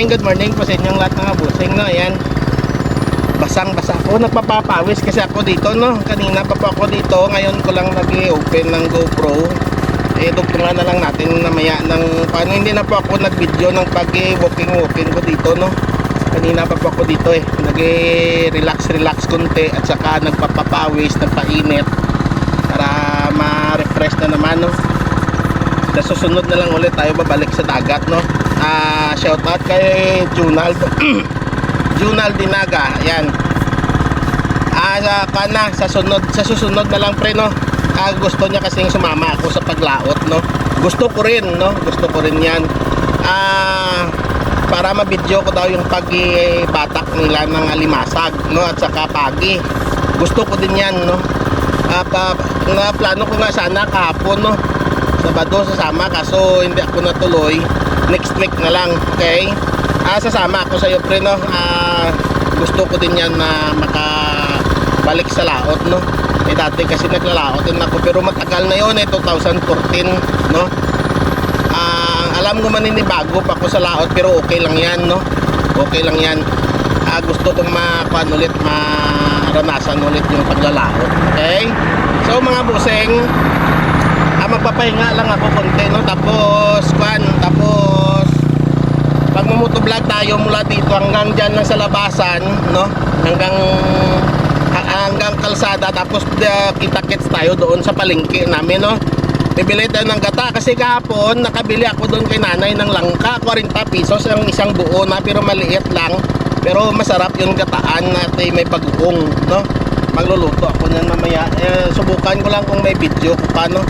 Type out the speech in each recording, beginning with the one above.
morning, good morning po sa inyong lahat mga busing, no? Ayan. Basang-basa ako. Nagpapapawis kasi ako dito, no? Kanina pa po ako dito. Ngayon ko lang nag-open ng GoPro. Eh, dugtungan na lang natin namaya ng... Paano hindi na po ako nag-video ng pag-walking-walking ko dito, no? Kanina pa po ako dito, eh. Nag-relax-relax konti at saka nagpapapawis, nagpainit para ma-refresh na naman, no? sa susunod na lang ulit tayo babalik sa dagat no ah shout out kay Junal Junal Dinaga yan ah sa kana sa sunod sa susunod na lang pre no? Ah, gusto niya kasing sumama ako sa paglaot no? Gusto ko rin no? Gusto ko rin yan. Ah para mabidyo ko daw yung pagbatak nila ng alimasag no? At saka pagi. Gusto ko din yan no? Ah, pa, na plano ko nga sana kahapon no? Sabado sasama kaso hindi ako natuloy next week na lang okay? Ah, sasama ako sa iyo pre no? Ah, gusto ko din yan na makabalik sa laot no? Eh dati kasi naglalaot din ako pero matagal na yon eh 2014 no? Ah, alam ko maninibago pa ako sa laot pero okay lang yan no? Okay lang yan. Ah, gusto kong makuan ulit maranasan ulit yung paglalaot okay? So mga buseng ah, magpapahinga lang ako konti no? Tapos kwan tapos pag vlog tayo mula dito hanggang dyan lang sa labasan no? Hanggang ha- hanggang kalsada tapos uh, kita-kits tayo doon sa palengke namin no? Bibili tayo ng gata kasi kahapon nakabili ako doon kay nanay ng langka 40 pesos ang isang buo na pero maliit lang. Pero masarap yung gataan at eh, may bagoong no? Magluluto ako niyan mamaya. Eh, subukan ko lang kung may video ko paano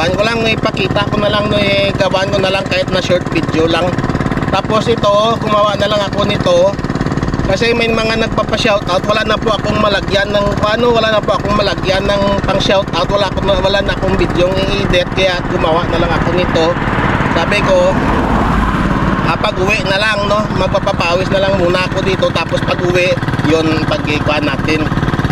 Iwan ko lang, ipakita ko na lang, no, eh, gawan ko na lang kahit na short video lang. Tapos ito, gumawa na lang ako nito. Kasi may mga nagpapa-shoutout, wala na po akong malagyan ng paano, wala na po akong malagyan ng pang shoutout, wala akong wala na akong video i-edit kaya gumawa na lang ako nito. Sabi ko, ah, pag uwi na lang, no, magpapapawis na lang muna ako dito tapos pag uwi, yun pag-ikuan natin.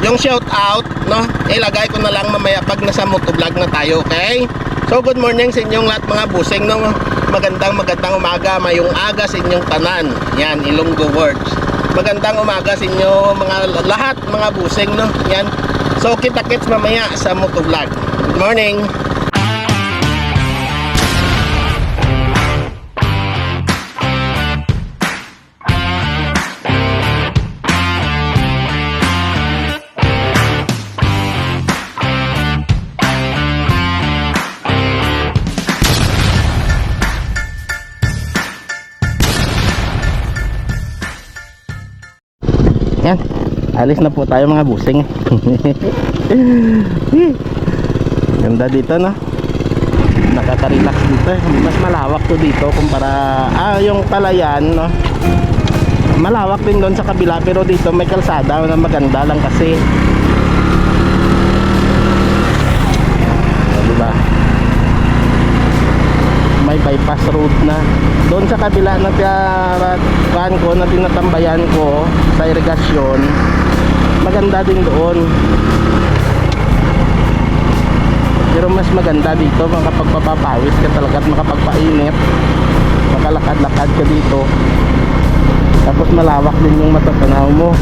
Yung shout out, no, ilagay ko na lang mamaya pag nasa motovlog na tayo, okay? So good morning sa inyong lahat mga busing, no. Magandang magandang umaga, mayong aga sa inyong tanan. Yan, Ilonggo words. Magandang umaga sa inyo mga lahat mga busing, no. Yan. So kita-kits mamaya sa motovlog. Good morning. Yan. Alis na po tayo mga busing. Ganda dito no. Nakaka-relax dito. eh. Mas malawak to dito kumpara ah yung palayan no. Malawak din doon sa kabila pero dito may kalsada na maganda lang kasi. Oh, diba? May bypass road na. Doon sa kabila na tiyaran ko na tinatambayan ko sa irigasyon maganda din doon. Pero mas maganda dito makapagpapawis ka talaga at makapagpainit. Makalakad-lakad ka dito. Tapos malawak din yung matatanaw mo.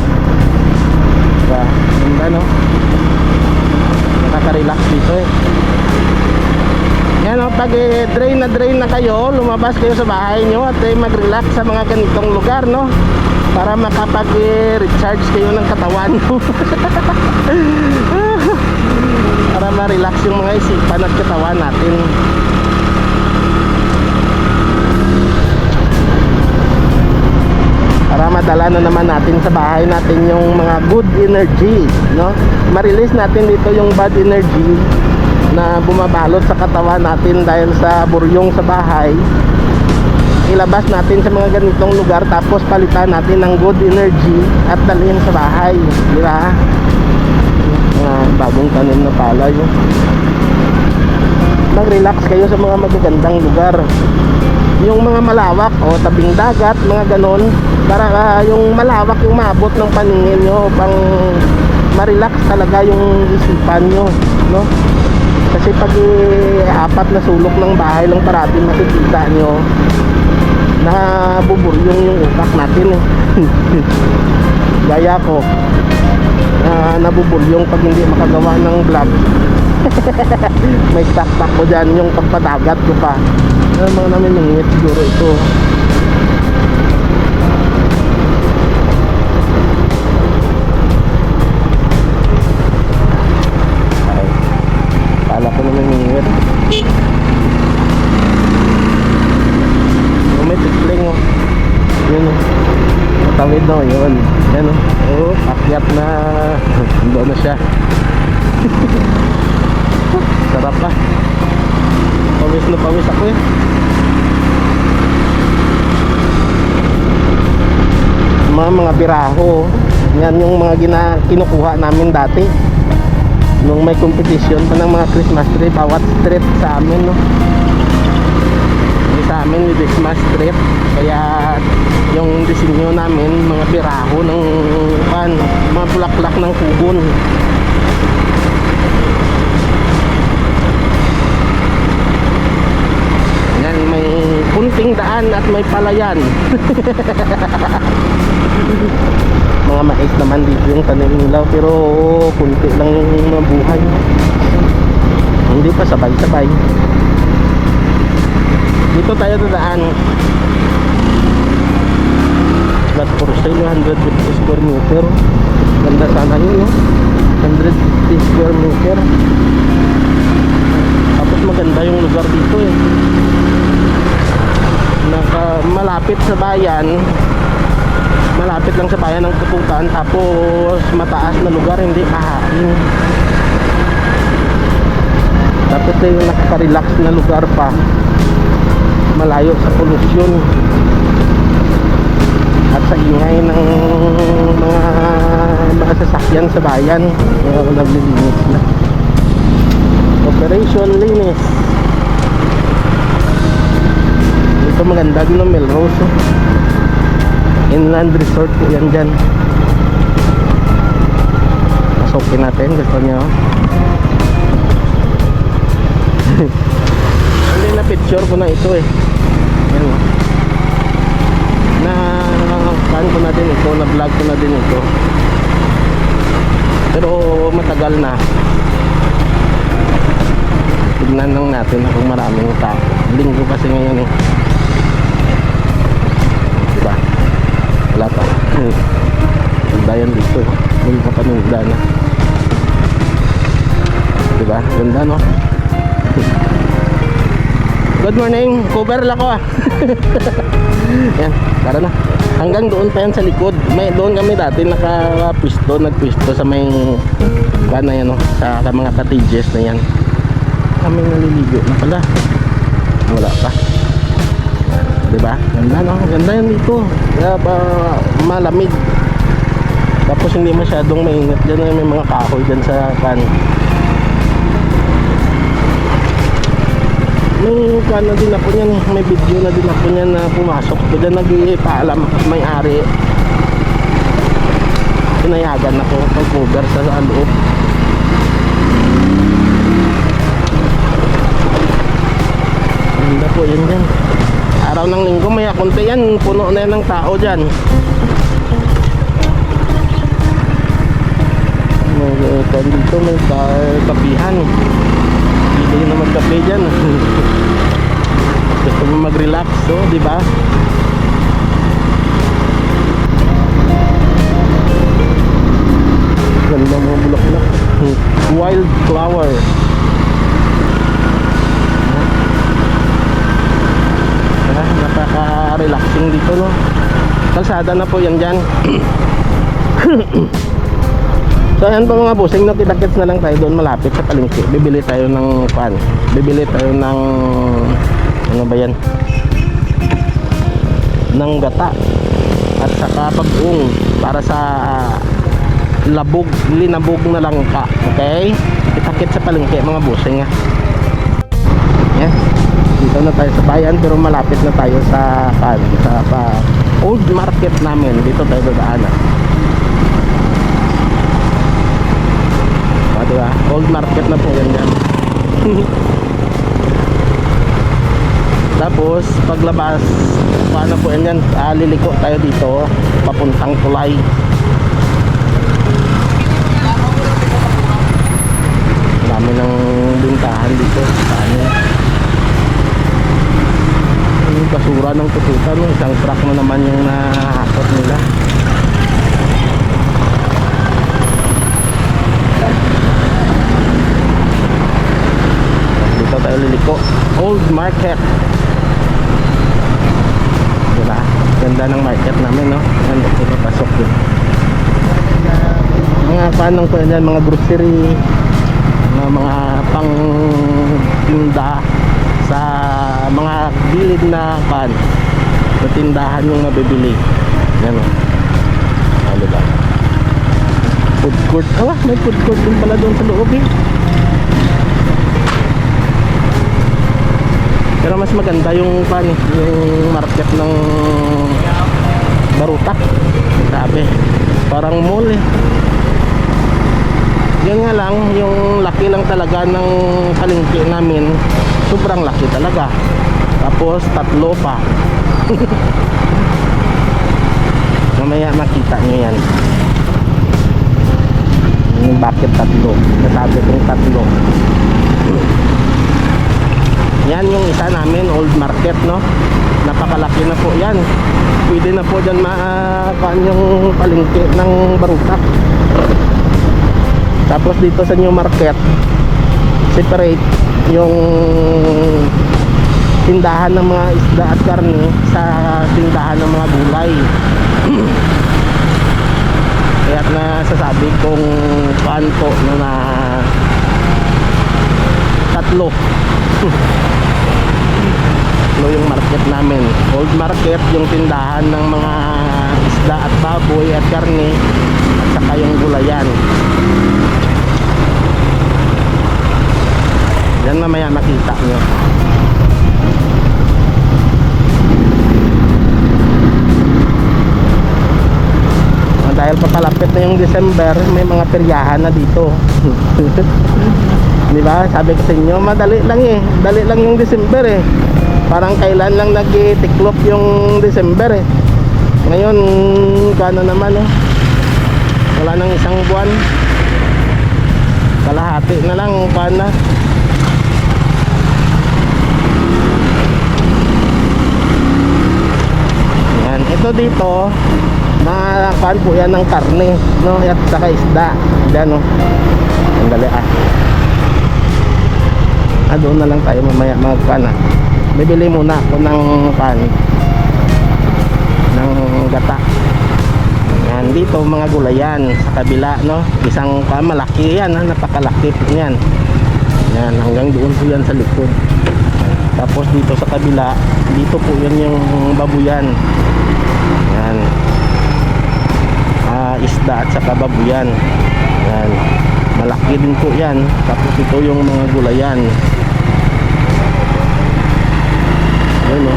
Diba? ganda no? Nakaka-relax dito eh yan o, pag eh, drain na drain na kayo, lumabas kayo sa bahay nyo at eh, mag-relax sa mga ganitong lugar, no? Para makapag-recharge kayo ng katawan mo. Para ma-relax yung mga isipan at katawan natin. Para madala na naman natin sa bahay natin yung mga good energy, no? Ma-release natin dito yung bad energy na bumabalot sa katawan natin dahil sa buryong sa bahay. Ilabas natin sa mga ganitong lugar tapos palitan natin ng good energy at dalhin sa bahay di ba? Mga bagong tanim na palay. Mag relax kayo sa mga magagandang lugar. Yung mga malawak o tabing dagat, mga ganon para ah, yung malawak yung maabot ng paningin nyo pang ma-relax talaga yung isipan nyo no? Kasi pag eh, apat na sulok ng bahay lang parati makikita nyo na buburyong yung utak natin eh. Gaya ko na nabubulyong pag hindi makagawa ng vlog. May taktak ko dyan yung pagpadagat ko pa. Ano mga namin siguro ito no yun. Yan oh. Oh akyat na. Doon na siya. Sarap pa pawis na pawis ako eh. Mga mga biraho yan yung mga gina, kinukuha namin dati. Nung may competition pa ng mga Christmas tree bawat street sa amin no Yung sa amin yung Christmas tree kaya yung disenyo namin mga biraho ng pan mga bulaklak ng kubon. Yan may kunting daan at may palayan. Mga mais naman dito yung tanim nila pero kunti lang yung mabuhay. Hindi pa sabay-sabay dito tayo dadaan. Flat for sale 150 square meter. Ganda sana yun no? 150 square meter. Tapos maganda yung lugar dito eh. Naka malapit sa bayan. Malapit lang sa bayan ng Kutukan tapos mataas na lugar hindi mahain tapos yung nakaka-relax na lugar pa malayo sa polusyon. At sa ingay ng mga mga sasakyan sa bayan. Kaya ako naglilinis na. Operation Linis ito maganda ng Melrose. Inland Resort yan dyan. Pasukin natin. Gusto nyo Hindi na picture ko na ito eh Yan oh. Na Saan ko na din ito Na vlog ko na din ito Pero matagal na Tignan lang natin kung maraming tao Linggo kasi ngayon eh Diba? Wala pa. Ganda yan dito. Hindi pa panungda na. Diba? Ganda no? Good morning. Cover lang ko ah. yan. Tara na. Hanggang doon pa yan sa likod. May doon kami dati nakapisto, nagpisto sa may kan na yan no? sa, sa mga cottages na yan. Kami naliligo na pala. Wala pa. Diba? Ganda no? Ganda yan dito. Kaya pa malamig. Tapos hindi masyadong mainit. Diyan may mga kahoy dyan sa kan. May na din ako niyan. May video na din ako niyan na pumasok. Diyan nag-ipaalam may ari. Pinayagan ako pag-cover sa, sa loob. Ganda po yun dyan araw ng linggo may akunti yan puno na yan ng tao dyan dito may ka- kapihan pili na magkape dyan. Gusto mo mag relax so, di ba? Ganda mga bulaklak wild flower. Ah, napaka-relaxing dito no? Kalsada na po yan dyan so ayan po mga busing no kita-kits na lang tayo doon malapit sa palengke bibili tayo ng pan bibili tayo ng ano ba yan? Ng gata. At saka pag-ung para sa labog linabog na langka okay? Kita-kits sa palengke mga busing ah yan dito Dito na tayo sa bayan pero malapit na tayo sa pan, sa pa, old market namin. Dito tayo dadaanan. Ah, diba? Old market na po yan yan. Tapos paglabas, paano po yan? Ah, tayo dito papuntang tulay. Dami ng bintahan dito. Paano? Yung basura ng tututan, isang truck na naman yung nahakot nila. Dito tayo liliko. Old Market. Diba? Ganda ng market namin, no? Yan, dito pasok yun. Mga panong ko yan, mga grocery, mga mga pang tinda sa mga gilid na pan na tindahan yung mabibili. Yan, o. Ano ba? Food court. Ah, may food court din pala doon sa loob, eh. Pero mas maganda yung pan, yung market ng Barutak. Sabi, parang mall eh. Yan nga lang, yung laki lang talaga ng palengke namin, sobrang laki talaga. Tapos tatlo pa. Mamaya makita nyo yan. Yung bakit tatlo. Nasabi kong tatlo. Yan yung isa namin, old market, no? Napakalaki na po yan. Pwede na po dyan makaan yung palengke ng barutak. Tapos dito sa new market, separate yung tindahan ng mga isda at karne sa tindahan ng mga gulay. Kaya nasasabi kong paan po na tatlo. Tatlo yung market namin. Old market yung tindahan ng mga isda at baboy at karne at saka yung gulayan. Yan mamaya makita nyo. Ah, Dahil papalapit na yung December, may mga peryahan na dito. Di ba? Sabi ko sa inyo, madali lang eh. Dali lang yung December eh. Parang kailan lang nagtiklop yung December eh. Ngayon, kano naman eh. Wala nang isang buwan. Kalahati na lang, paano na. Yan. Ito dito, mga kan po yan ng karne, no? At saka isda. Yan, no? Ang dali ah. Ah, doon na lang tayo mamaya magpan ah. Bibili muna ako ng pan ng gata. Yan, dito mga gulayan sa kabila, no? Isang pa malaki yan, ha? napakalaki po yan. Yan, hanggang doon po yan sa likod. Tapos dito sa kabila, dito po yan yung babuyan. Yan. Ah, isda at saka babuyan. Yan. Malaki din po yan. Tapos ito yung mga gulayan. Yan o.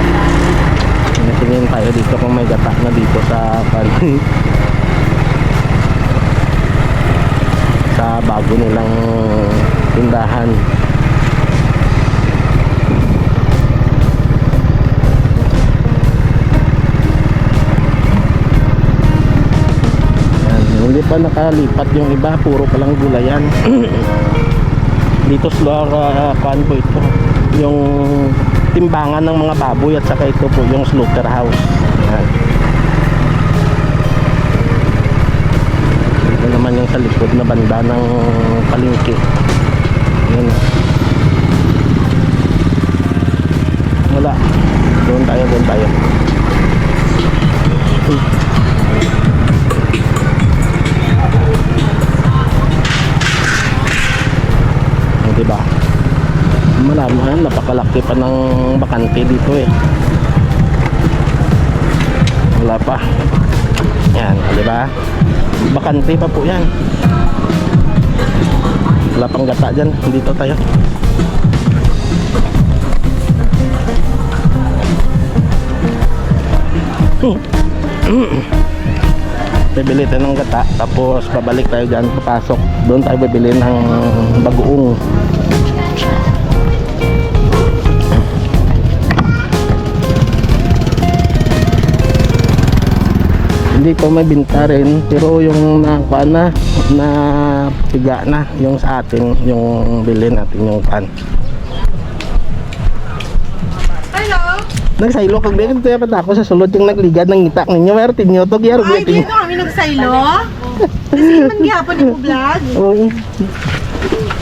Tingin tayo dito kung may gata na dito sa sa bago nilang tindahan. Hindi pa nakalipat yung iba, puro palang gulayan. Dito sa uh, kuan po ito, yung timbangan ng mga baboy at saka ito po yung slaughterhouse. Yan. Ito naman yung sa likod na banda ng palengke. Yan. Wala. Doon tayo, doon tayo. O, diba? maramihan napakalaki pa ng bakante dito eh. Wala pa. Yan di ba? Bakante pa po yan. Wala pang gata dyan. Dito tayo. Bibili tayo ng gata tapos babalik tayo dyan papasok. Doon tayo bibili ng bagoong. Hindi ko may binta rin pero yung nakuha na na piga na yung sa atin yung bilhin natin yung pan Hello? nagsaylo kag di kaya pa ako sa sulod yung nagligad ng itak ninyo meron tinyo to gyaro Ay, dito kami nagsaylo. Kasi man gihapon ni vlog. Oo.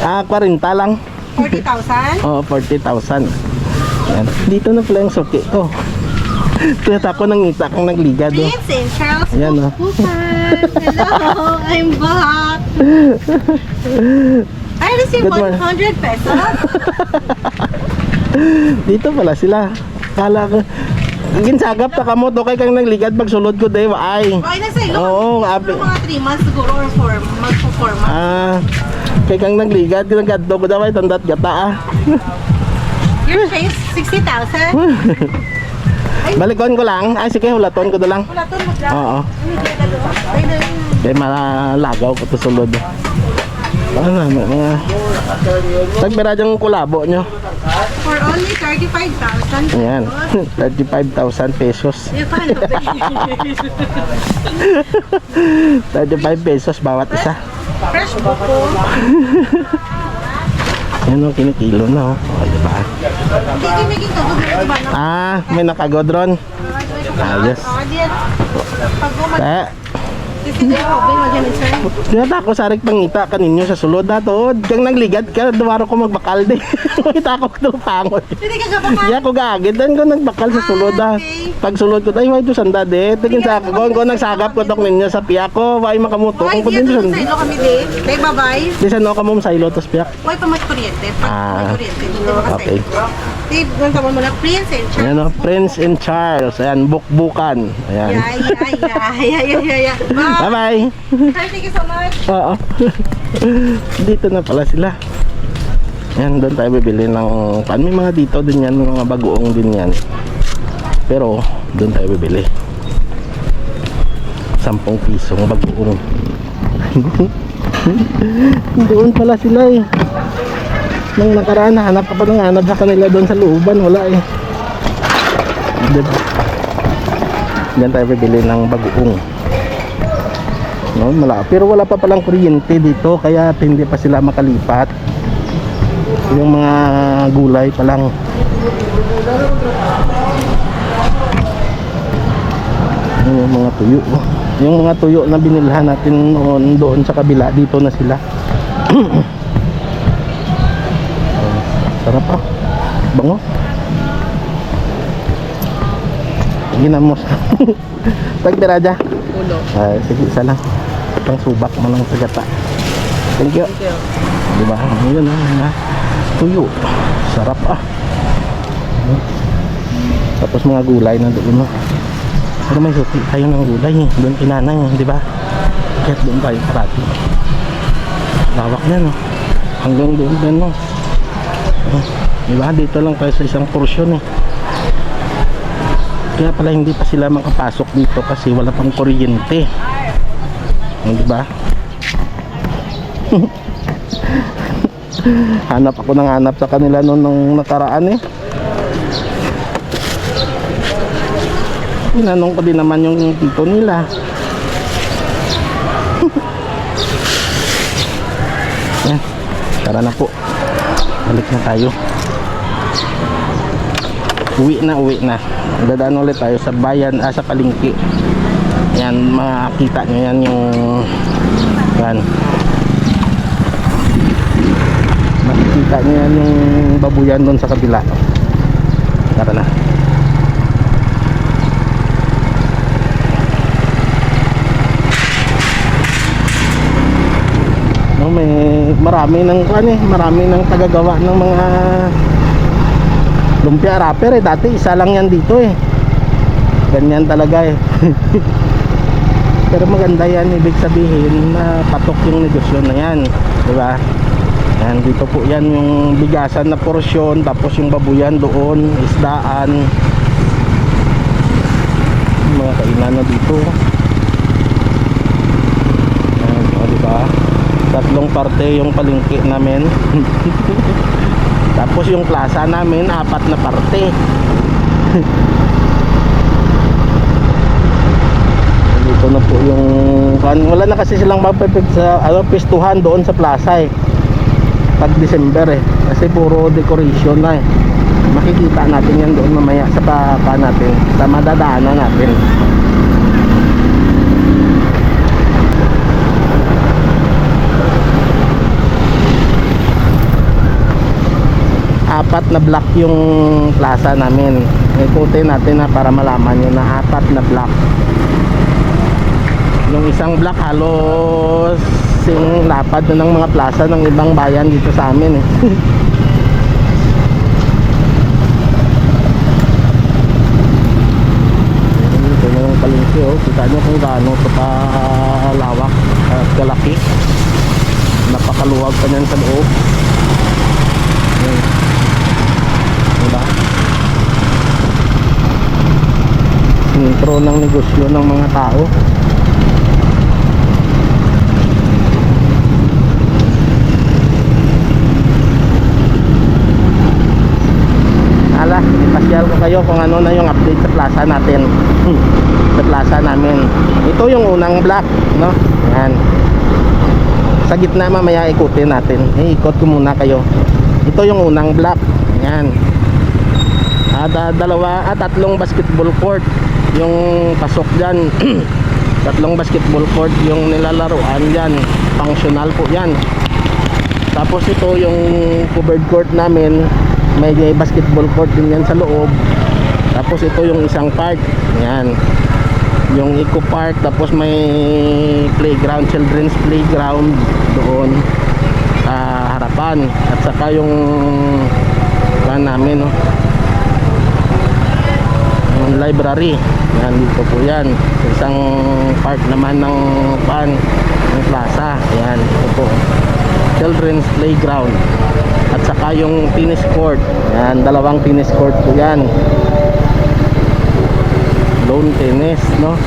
Ah, 40 lang. 40,000. Oo, 40,000. Yan. Dito na pala yung suki ko. Kaya ako nang ngita kang nagligad. Oh. Prince and Charles Ayan, oh. Hello, I'm back. I received Good morning. 100 pesos. Dito pala sila. Kala ko. Ginsagap ta kamo to kay kang nagligad pag sulod ko day ay. Okay, nagsaylo Oo, kami. abi. Siguro mga 3 months siguro or 4 months to 4 months. Ah, kay kang nagligad ginagad ko daw ay tandat gata ah. Your face, 60,000. Balikon ko lang. Ay sige hulaton ko na lang. Wala to, magla. Oo. Ay, na Kay malagaw ko to sulod. Ano na mga Tagbira yung kulabo nyo. For only 35,000. Ayan. 35,000 pesos. Eh, paano ba? 35 pesos bawat isa. Fresh buko. Yan o, kinikilo na o. O, ba? Ah, may nakagodron. Ayos. Ah, diyan. Pag gumat, Kaya ako sarik pangita kaninyo sa sulod na to. Kang nagligad ka, duwaro ko magbakal din. Kita ko ito pangot. Hindi ka gabaka. Iya ko gagid dan ko nagbakal sa sulod ah. okay. Pag sulod ko tayo, why to sanda de. Tingin sa ako, ko nagsagap ko tok ninyo sa piyak ko, why makamuto. Ay, Kung ko din sa ilo kami din. Bye, bye-bye. Di sa no ka mo sa ilo tos piyak. Huwag pa mas kuryente. Pag Ah, kuryente, okay. Nang tawag mo na Prince and Charles. Ayan o, Prince and Charles. Ayan, bukbukan. Ayan. Yeah, yeah, yeah, yeah, yeah, yeah, yeah. Bye Bye. Sir, thank you so much. Oo. dito na pala sila. Yan, doon tayo bibili ng pan. May mga dito din yan, mga bagoong din yan. Pero, doon tayo bibili. 10 pisong bagoong. doon pala sila eh. Nung nakaraan, hanap ka pa ng hanap sa kanila doon sa looban. Wala eh. Diba? Diyan tayo bibili ng bagoong. No, wala. Pero wala pa palang kuryente dito kaya hindi pa sila makalipat. Yung mga gulay pa lang. Yun Yung mga tuyo. Yung mga tuyo na binilhan natin noon doon sa kabila dito na sila. Sarap ah. Bango. Ginamos. Tagpiraja. Ulo. Ay, sige, isa lang. Subak mo lang sa gata. Thank you. Thank you. Diba? Yun ah, mga tuyo. Sarap ah. Tapos mga gulay na doon. No? Pero may suti tayo ng gulay eh. Doon kinanay eh, di ba? Kaya doon tayo parati. Lawak na no. Hanggang doon din no. Di ba? Dito lang tayo sa isang porsyon eh. Kaya pala hindi pa sila makapasok dito kasi wala pang kuryente. Oh, Di ba? hanap ako ng hanap sa kanila noon nung nakaraan eh. Tinanong ko din naman yung tito nila. Tara na po. Balik na tayo. Uwi na, uwi na. Dadaan ulit tayo sa bayan, ah, sa palengke. Yan, makikita nyo yan yung yan. Makikita nyo yan yung babuyan doon sa kabila. Tara na. May marami ng ano eh, marami ng tagagawa ng mga lumpia wrapper eh. Dati isa lang yan dito eh. Ganyan talaga eh. Pero maganda yan, ibig sabihin na patok yung negosyo na yan. Di ba? Yan, dito po yan yung bigasan na porsyon, tapos yung babuyan doon, isdaan. mga kainan na dito. Ayan, o diba? Tatlong parte yung palengke namin. Tapos yung plaza namin, apat na parte. Dito na po yung wala na kasi silang mapipig sa ano pistuhan doon sa plaza eh. Pag December eh. Kasi puro decoration na eh. Makikita natin yan doon mamaya sa pa, pa natin. Sa madadaanan natin. Apat na block yung plaza namin. Ikutin natin na para malaman nyo na apat na block. Yung isang block halos sing lapad na ng mga plaza ng ibang bayan dito sa amin eh. Ito na yung palengke oh. Kita nyo kung gaano ito kalawak at kalaki. Napakaluwag pa niyan sa loob. Ayan. Diba? Sintro ng negosyo ng mga tao. Ala, ipasyal ko kayo kung ano na yung update sa plaza natin. sa plaza namin. Ito yung unang block, no? Yan. Sa gitna mamaya ikutin natin. Iikot ko muna kayo. Ito yung unang block. Yan. At ah, dalawa at tatlong basketball court yung pasok diyan. tatlong basketball court yung nilalaruan diyan. Functional po 'yan. Tapos ito yung covered court namin. May basketball court din yan sa loob. Tapos ito yung isang part. Yan. Yung eco park tapos may playground, children's playground doon sa harapan at saka yung kan namin no library. Yan dito po yan. Sa isang part naman ng pan ng plaza. Yan ito po. Children's playground. At saka yung tennis court. Yan dalawang tennis court po yan. Lawn tennis no?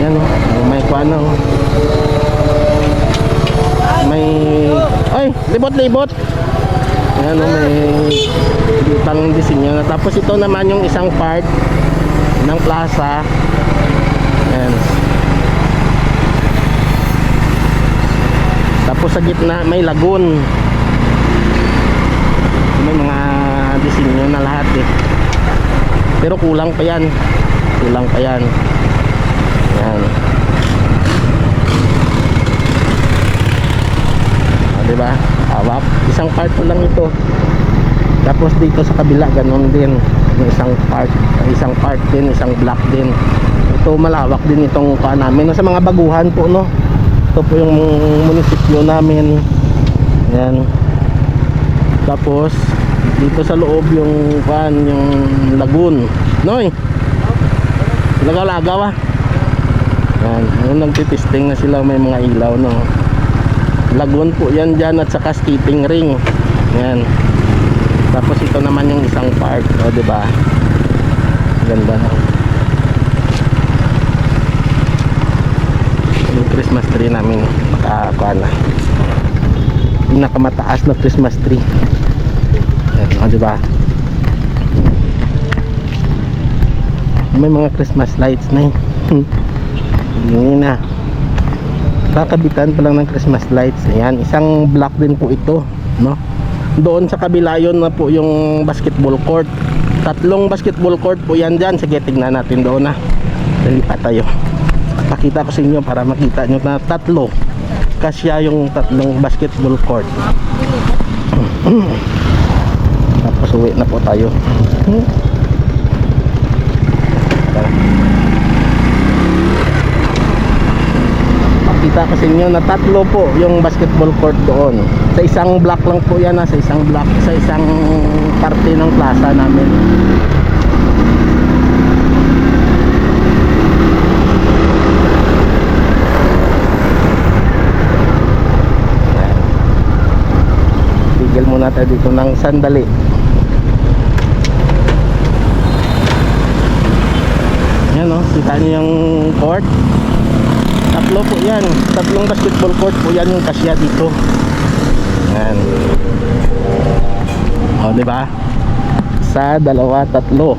Yan no? May kuano may ay libot libot yan no may pang disenyo na tapos ito naman yung isang part ng plaza. Yan tapos sa gitna may lagoon. May mga disenyo na lahat eh. Pero kulang pa yan. Kulang pa yan. Yan di ba? Hawak. Isang part lang ito. Tapos dito sa kabila ganun din. Isang part, isang part din, isang block din. Ito malawak din itong kuha namin. Sa mga baguhan po no. Ito po yung munisipyo namin. Yan. Tapos dito sa loob yung kuan, yung lagoon. Noy. Lagaw-lagaw ah. Yan, yung nagtitesting na sila may mga ilaw no. Lagoon po yan dyan at saka skating ring. Yan. Tapos ito naman yung isang part. O, di ba? Ganda na. Yung Christmas tree namin makakuha na. Pinakamataas na Christmas tree. Yan, o, di ba? May mga Christmas lights na yun. Hindi na kakabitan pa lang ng Christmas lights. Ayan isang block din po ito no? Doon sa kabila yun na po yung basketball court. Tatlong basketball court po yan dyan. Sige tignan natin doon na dali pa tayo. Pakita ko sa inyo para makita nyo na tatlo. Kasya yung tatlong basketball court. Tapos uwi na po tayo ko sa inyo na tatlo po yung basketball court doon. Sa isang block lang po yan, ha, sa isang block, sa isang parte ng plaza namin. Tigil muna tayo dito ng sandali. Yan oh. Kita niyo yung court. Tatlo po yan. Tatlong basketball court po yan yung kasya dito. Yan. O, di ba? Sa dalawa, tatlo.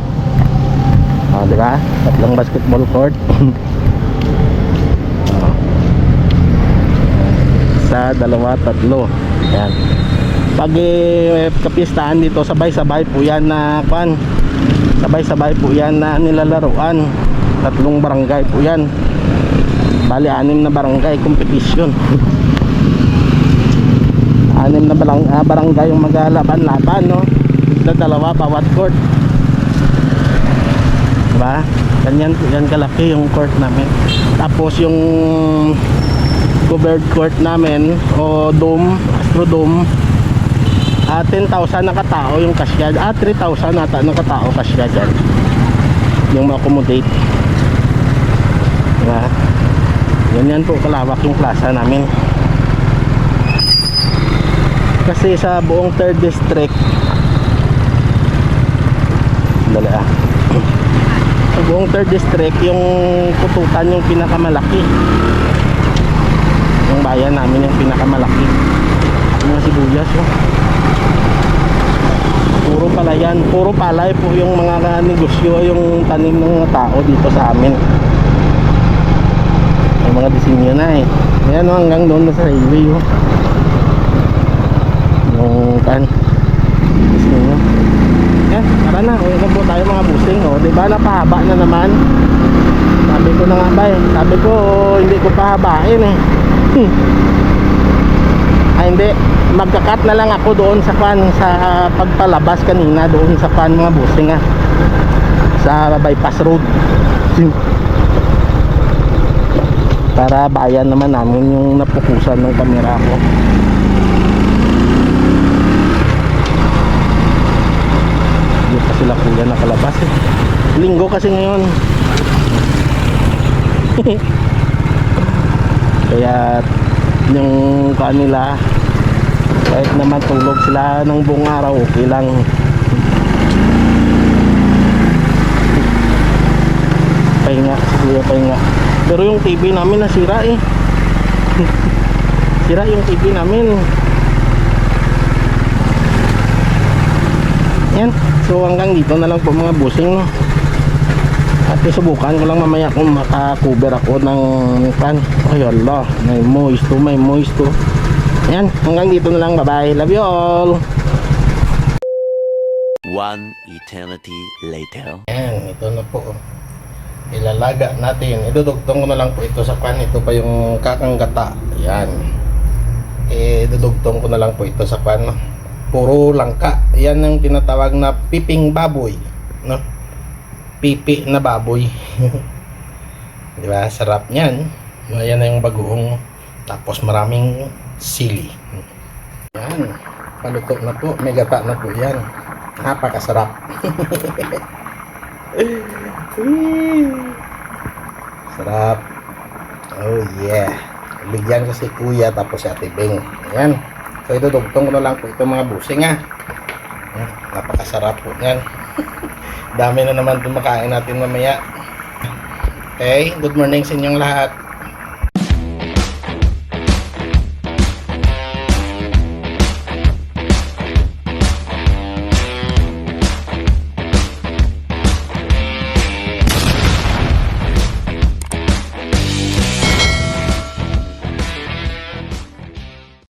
O, di ba? Tatlong basketball court. O. Sa dalawa, tatlo. Yan. Pag eh, kapistahan dito, sabay-sabay po yan na kwan. Sabay-sabay po yan na nilalaruan. Tatlong barangay po yan. Bali, anim na barangay competition. anim na barang, ah, barangay yung maglalaban-laban, no? Sa dalawa, bawat court. Diba? Ganyan yan kalaki yung court namin. Tapos yung covered court namin o dome, astrodome, ah 10,000 nakatao yung kasya. Ah, 3,000 nata nakatao kasya dyan. Yung ma-accommodate. Diba? Ganyan po kalawak yung plaza namin. Kasi sa buong 3rd district Dali ah. Sa buong 3rd district Yung kutukan yung pinakamalaki. Yung bayan namin yung pinakamalaki. Mga sibuyas oh. Puro palayan Puro palay po yung mga negosyo Yung tanim ng tao dito sa amin Yung mga disenyo na eh. Ayan oh, hanggang doon na sa highway oh. Yung kan gusto nyo eh tara na. Uwi na po tayo mga busing oh. di ba napahaba na naman? Sabi ko na nga ba eh. Sabi ko hindi ko pahabain eh. Ay hindi. Magkakat na lang ako doon sa kan sa pagpalabas kanina doon sa kan mga busing ah. Sa bypass road para bayan naman namin yung napukusan ng kamera ko Hindi pa sila kuya nakalabas eh. Linggo kasi ngayon. Kaya yung kanila kahit naman tulog sila ng buong araw okay lang. Pahinga, kuya pahinga. Pero yung TV namin nasira eh. Sira yung TV namin. Yan. So hanggang dito na lang po mga busing no. At subukan ko lang mamaya kung maka-cover ako ng pan. Ay Allah, may moisto, may moisto. Yan, hanggang dito na lang. Bye-bye. Love you all. One eternity later. Yan, ito na po. Ilalaga natin. Idudugtong ko na lang po ito sa pan. Ito pa yung kakanggata. Yan. Eh, dudugtong ko na lang po ito sa. No? Puro langka. Yan ang tinatawag na piping baboy. No? Pipi na baboy. Di ba? Sarap niyan. Yan na yung bagoong. Tapos maraming sili. Yan. Paluto na po. May gata na po yan. Napakasarap. Sarap. Oh yeah. Bigyan ko si Kuya tapos si Ate Beng. Ayan. So idudugtong ko na lang po ito mga busing ha. Ayan, Napakasarap po yan. Dami na naman itong makain natin mamaya. Okay, good morning sa inyong lahat.